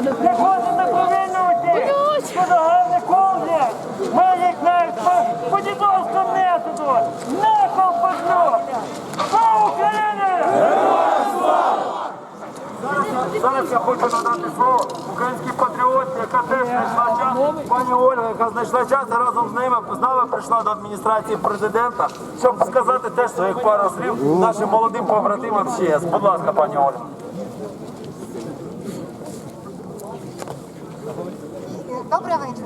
Не ходимо повинувати! Подогарне ковзять! Ми їх навіть по дідовську несуть! Не ковпасно! Слава Україні! Зараз я хочу надати слово українській патріоті, яка теж знайшла час, пані Ольга, яка знайшла час і разом з ними з нами прийшла до адміністрації президента, щоб сказати теж своїх пару слів нашим молодим побратимам ЧС. Будь ласка, пані Ольга. Добрий вечір.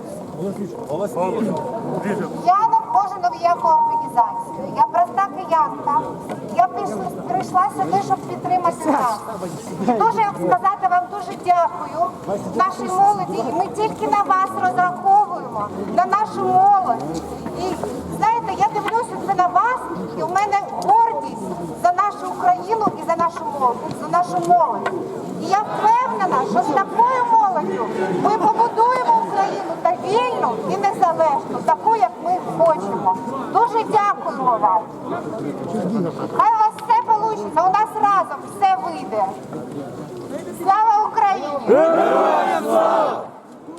Я не входжу ні в яку організацію. Я проста киянка. Я прийшла- сюди, щоб підтримати нас. І дуже як сказати вам дуже дякую нашій молоді. Ми тільки на вас розраховуємо, на нашу молодь. І знаєте, я дивлюся це на вас, і в мене гордість за нашу Україну і за нашу молодь, за нашу молодь. І я впевнена, що з такою ми побудуємо Україну та вільну і незалежну, таку, як ми хочемо. Дуже дякуємо вам. Хай у вас все вийде, у нас разом все вийде. Слава Україні!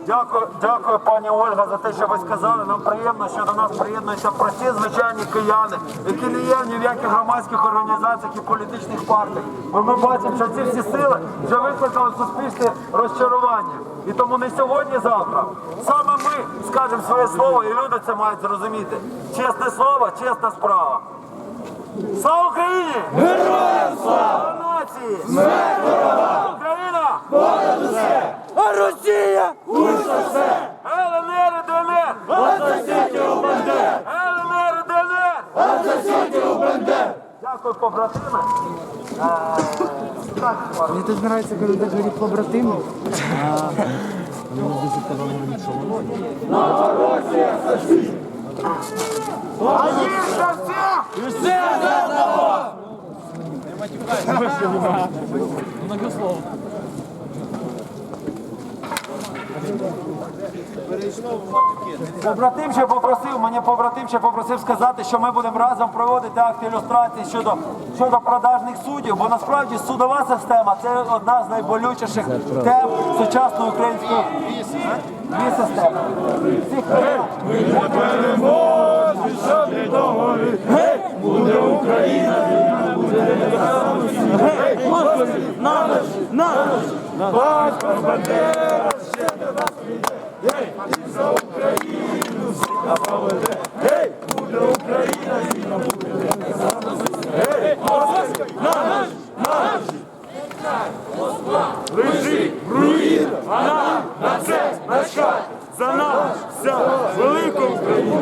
Дякую, дякую, пані Ольга, за те, що ви сказали. Нам приємно, що до нас приєднуються прості звичайні кияни, які не є ні в яких громадських організаціях і політичних партіях. Бо ми бачимо, що ці всі сили вже викликали суспільне розчарування. І тому не сьогодні, завтра. Саме ми скажемо своє слово, і люди це мають зрозуміти. Чесне слово, чесна справа. Слава Україні! Героям слава! нації! Смерть ворогам! Україна! А Росія! ЛНР і ДНР! ЛНР і ДНР! Дякую, побратими. Мені тут подобається, коли так говорять побратими. Побратим ще попросив, мене побратим ще попросив сказати, що ми будемо разом проводити акт ілюстрації щодо, щодо продажних суддів, бо насправді судова система це одна з найболючіших тем сучасної української дві системи. Всіх країнах. За нас вся велика Україна!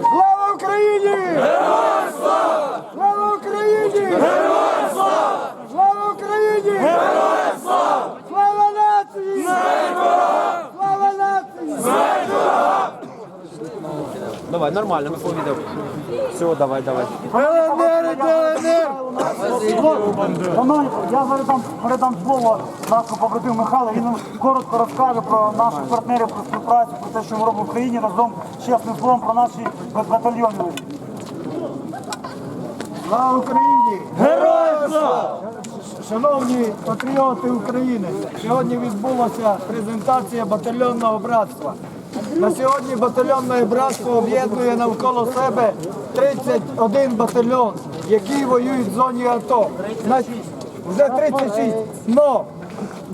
Слава Україні! Героям слава! Слава Україні! Героям слава! Слава Україні! Героям слава! Слава нації! Слава нації! Давай, нормально, ми по. Все, давай, давай. ЛНР, ДНР! Шановні, я зараз дам, передам слово нашому побратиму Михайлу. Він нам коротко розкаже про наших партнерів, про співпрацю, про те, що ми робимо в Україні разом з чесним словом про наші батальйони. Слава Україні! Героям слава! Шановні патріоти України, сьогодні відбулася презентація батальйонного братства. На сьогодні батальйонне братство об'єднує навколо себе 31 батальйон, які воюють в зоні АТО. На- Вже 36. Но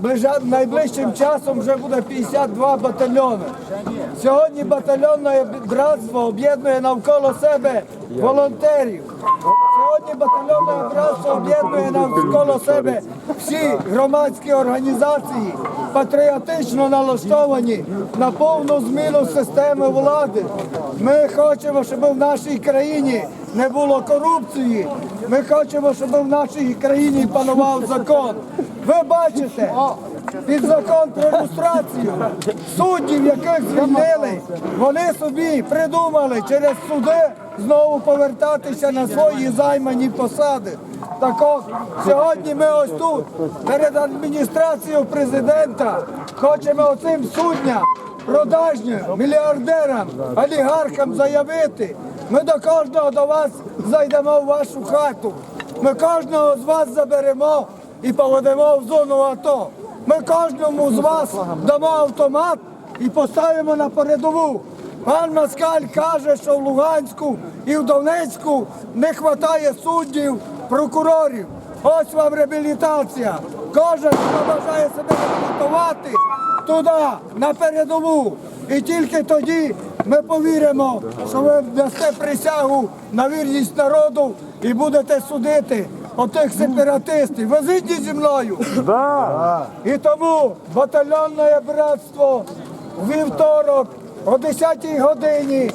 ближа- найближчим часом вже буде 52 батальйони. Сьогодні батальйонне братство об'єднує навколо себе волонтерів. Сьогодні батальйонне братство об'єднує навколо себе всі громадські організації, патріотично налаштовані на повну зміну системи влади. Ми хочемо, щоб в нашій країні не було корупції. Ми хочемо, щоб в нашій країні панував закон. Ви бачите, під закон про люстрацію суддів, яких звільнили, вони собі придумали через суди знову повертатися на свої займані посади. Так от, сьогодні ми ось тут, перед адміністрацією президента, хочемо оцим суддям, продажнім, мільярдерам, олігархам заявити. Ми до кожного до вас зайдемо в вашу хату. Ми кожного з вас заберемо і поведемо в зону АТО. Ми кожному з вас дамо автомат і поставимо на передову. Пан Москаль каже, що в Луганську і в Донецьку не вистачає суддів, прокурорів. Ось вам реабілітація. Кожен, хто бажає себе реабілітувати туди, на передову. І тільки тоді ми повіримо, що ви дасте присягу на вірність народу і будете судити отих сепаратистів. Ви згідні зі мною? І тому батальйонне братство вівторок о 10-й годині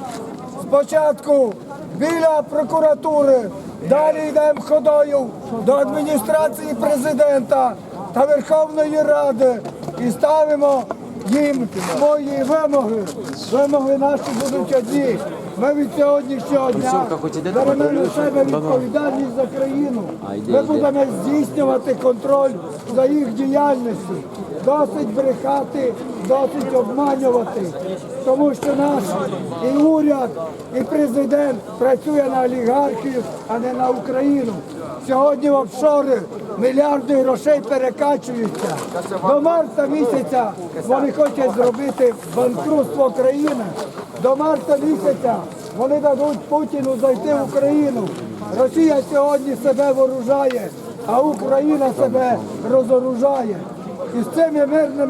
спочатку біля прокуратури, далі йдемо ходою до адміністрації президента та Верховної Ради і ставимо їм свої вимоги. Вимоги наші будуть одні. Ми від сьогоднішнього дня беремо на себе відповідальність за країну. Ми будемо здійснювати контроль за їх діяльністю. Досить брехати, досить обманювати. Тому що наш і уряд, і президент працює на олігархів, а не на Україну. Сьогодні в офшори мільярди грошей перекачуються. До марта місяця вони хочуть зробити банкрутство країни. До марта місяця вони дадуть Путіну зайти в Україну. Росія сьогодні себе вооружає, а Україна себе розоружає. І з цими мирними